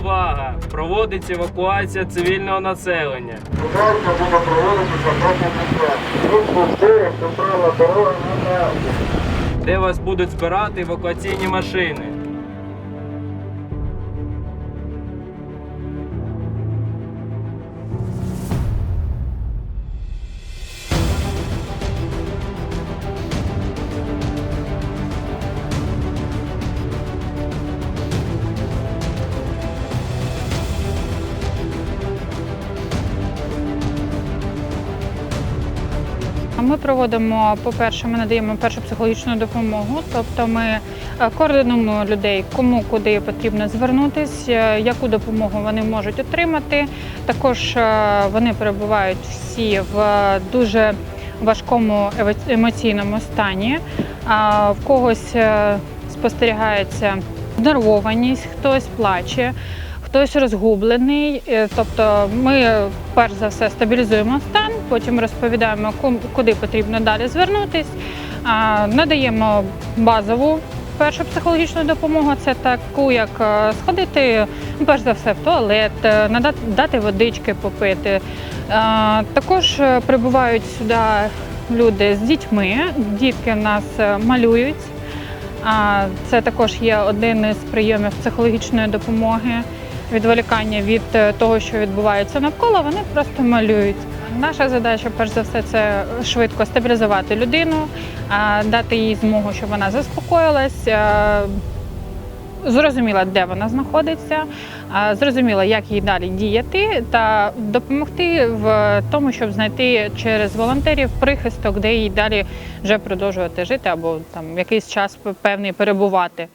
увага! Проводиться евакуація цивільного населення. Евакуація буде проводитися 4, центральна дорога на де вас будуть збирати евакуаційні машини. Ми проводимо, по-перше, ми надаємо першу психологічну допомогу, тобто ми е, координуємо людей, кому куди потрібно звернутися, яку допомогу вони можуть отримати. Також е, вони перебувають всі в дуже важкому емоційному стані. В когось е, спостерігається нервованість, хтось плаче. Хтось розгублений, Е, тобто ми перш за все стабілізуємо стан, потім розповідаємо, куди потрібно далі звернутись, надаємо базову першу психологічну допомогу. Це таку, як е, сходити, ну, перш за все, в туалет, е, дати водички попити. Також е, прибувають сюди люди з дітьми. Дітки в нас малюють. Це також є один із прийомів психологічної допомоги, відволікання від того, що відбувається навколо. Вони просто малюють. Наша задача, перш за все, це швидко стабілізувати людину, дати їй змогу, щоб вона заспокоїлась. Зрозуміла, де вона знаходиться, зрозуміла, як їй далі діяти, та допомогти в тому, щоб знайти через волонтерів прихисток, де їй далі вже продовжувати жити або там якийсь час певний перебувати.